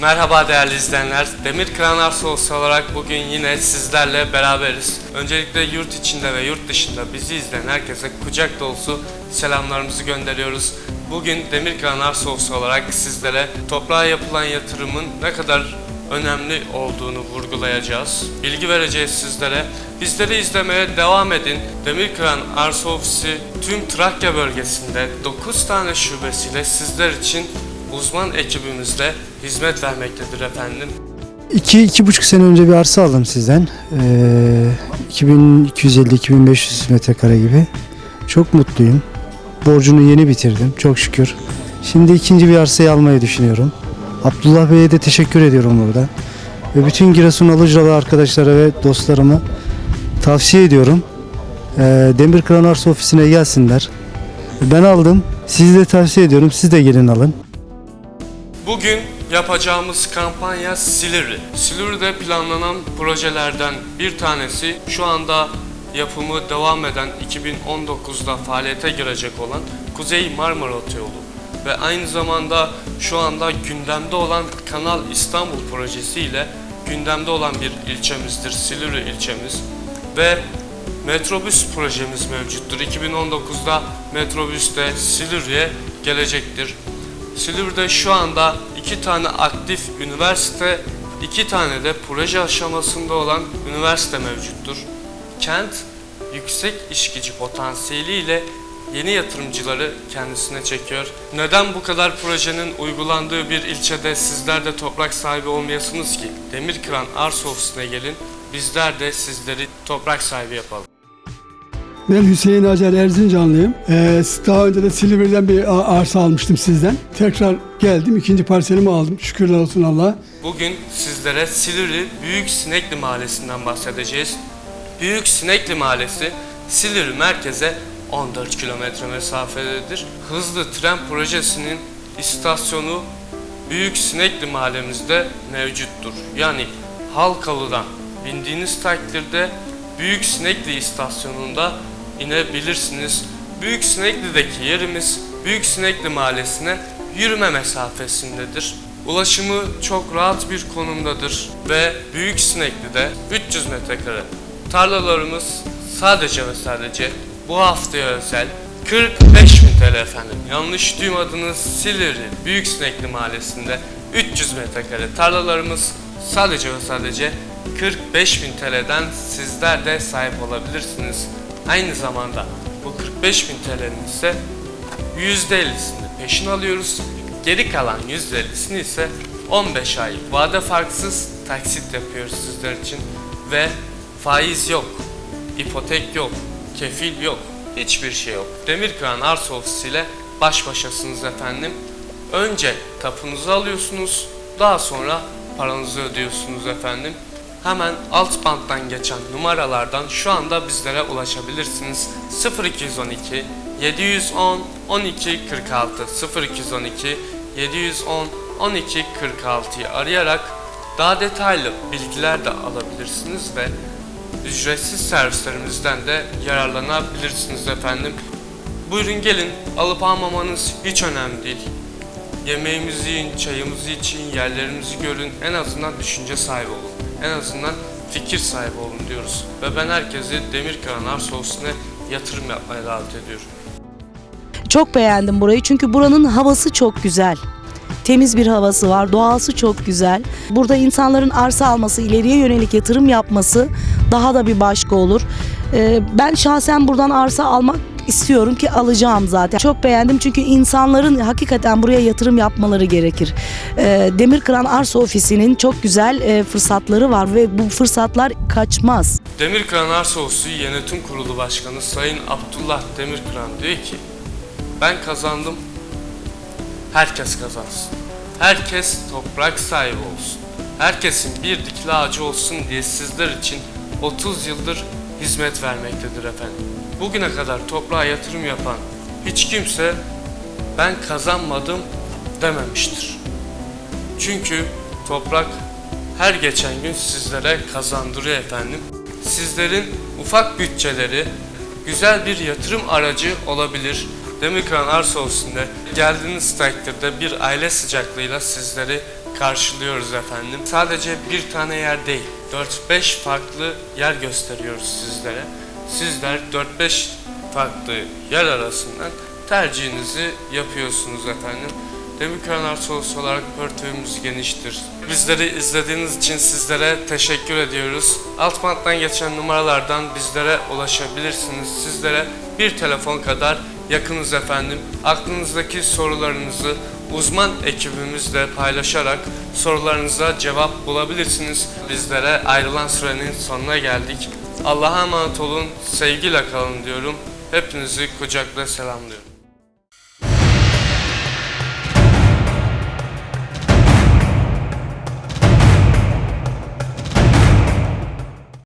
Merhaba değerli izleyenler. Demir Kıran Arsa olarak bugün yine sizlerle beraberiz. Öncelikle yurt içinde ve yurt dışında bizi izleyen herkese kucak dolusu selamlarımızı gönderiyoruz. Bugün Demir Kıran Arsa olarak sizlere toprağa yapılan yatırımın ne kadar önemli olduğunu vurgulayacağız. Bilgi vereceğiz sizlere. Bizleri izlemeye devam edin. Demirkıran Arsa Ofisi tüm Trakya bölgesinde 9 tane şubesiyle sizler için uzman ekibimizle hizmet vermektedir efendim. İki, iki buçuk sene önce bir arsa aldım sizden. Ee, 2250-2500 metrekare gibi. Çok mutluyum. Borcunu yeni bitirdim çok şükür. Şimdi ikinci bir arsayı almayı düşünüyorum. Abdullah Bey'e de teşekkür ediyorum burada. Ve bütün Giresun Alıcılı arkadaşlara ve dostlarıma tavsiye ediyorum. Ee, Demir Kıran Arsa Ofisi'ne gelsinler. Ben aldım. Sizi de tavsiye ediyorum. Siz de gelin alın. Bugün yapacağımız kampanya Silivri. Silivri'de planlanan projelerden bir tanesi şu anda yapımı devam eden 2019'da faaliyete girecek olan Kuzey Marmara Otoyolu ve aynı zamanda şu anda gündemde olan Kanal İstanbul projesi ile gündemde olan bir ilçemizdir Silivri ilçemiz ve metrobüs projemiz mevcuttur. 2019'da metrobüs de Silivri'ye gelecektir. Silivri'de şu anda iki tane aktif üniversite, iki tane de proje aşamasında olan üniversite mevcuttur. Kent yüksek işgici potansiyeliyle yeni yatırımcıları kendisine çekiyor. Neden bu kadar projenin uygulandığı bir ilçede sizler de toprak sahibi olmayasınız ki? Demirkıran Arsa Ofisi'ne gelin, bizler de sizleri toprak sahibi yapalım. Ben Hüseyin Acar Erzincanlıyım. Ee, daha önce de Silivri'den bir arsa almıştım sizden. Tekrar geldim, ikinci parselimi aldım. Şükürler olsun Allah'a. Bugün sizlere Silivri Büyük Sinekli Mahallesi'nden bahsedeceğiz. Büyük Sinekli Mahallesi Silivri merkeze 14 kilometre mesafededir. Hızlı tren projesinin istasyonu Büyük Sinekli mahallemizde mevcuttur. Yani Halkalı'dan bindiğiniz takdirde Büyük Sinekli istasyonunda inebilirsiniz. Büyük Sinekli'deki yerimiz Büyük Sinekli mahallesine yürüme mesafesindedir. Ulaşımı çok rahat bir konumdadır ve Büyük Sinekli'de 300 metrekare tarlalarımız sadece ve sadece bu haftaya özel 45 bin TL efendim. Yanlış duymadınız Silivri Büyük Sinekli Mahallesi'nde 300 metrekare tarlalarımız sadece ve sadece 45 bin TL'den sizler de sahip olabilirsiniz. Aynı zamanda bu 45 bin TL'nin ise %50'sini peşin alıyoruz. Geri kalan %50'sini ise 15 ay vade farksız taksit yapıyoruz sizler için ve faiz yok, ipotek yok, kefil yok, hiçbir şey yok. Demirkıran Arsa Ofisi ile baş başasınız efendim. Önce tapunuzu alıyorsunuz, daha sonra paranızı ödüyorsunuz efendim. Hemen alt banttan geçen numaralardan şu anda bizlere ulaşabilirsiniz. 0212 710 12 46 0212 710 12 46'yı arayarak daha detaylı bilgiler de alabilirsiniz ve ücretsiz servislerimizden de yararlanabilirsiniz efendim. Buyurun gelin alıp almamanız hiç önemli değil. Yemeğimizi yiyin, çayımızı için, yerlerimizi görün, en azından düşünce sahibi olun. En azından fikir sahibi olun diyoruz. Ve ben herkesi Demirkıran Arsa Ofisi'ne yatırım yapmaya davet ediyorum. Çok beğendim burayı çünkü buranın havası çok güzel. Temiz bir havası var, doğası çok güzel. Burada insanların arsa alması, ileriye yönelik yatırım yapması daha da bir başka olur. Ee, ben şahsen buradan arsa almak istiyorum ki alacağım zaten. Çok beğendim çünkü insanların hakikaten buraya yatırım yapmaları gerekir. Ee, Demirkıran Arsa Ofisi'nin çok güzel e, fırsatları var ve bu fırsatlar kaçmaz. Demirkıran Arsa Ofisi Yönetim Kurulu Başkanı Sayın Abdullah Demirkıran diyor ki ben kazandım, herkes kazansın. Herkes toprak sahibi olsun. Herkesin bir dikili ağacı olsun diye sizler için 30 yıldır hizmet vermektedir efendim. Bugüne kadar toprağa yatırım yapan hiç kimse ben kazanmadım dememiştir. Çünkü toprak her geçen gün sizlere kazandırıyor efendim. Sizlerin ufak bütçeleri güzel bir yatırım aracı olabilir. Demirkıran Arsa Ofisi'nde geldiğiniz takdirde bir aile sıcaklığıyla sizleri karşılıyoruz efendim. Sadece bir tane yer değil, 4-5 farklı yer gösteriyoruz sizlere. Sizler 4-5 farklı yer arasından tercihinizi yapıyorsunuz efendim. Demirkören Arsalısı olarak portföyümüz geniştir. Bizleri izlediğiniz için sizlere teşekkür ediyoruz. Alt banttan geçen numaralardan bizlere ulaşabilirsiniz. Sizlere bir telefon kadar yakınız efendim. Aklınızdaki sorularınızı uzman ekibimizle paylaşarak sorularınıza cevap bulabilirsiniz. Bizlere ayrılan sürenin sonuna geldik. Allah'a emanet olun, sevgiyle kalın diyorum. Hepinizi kucakla selamlıyorum.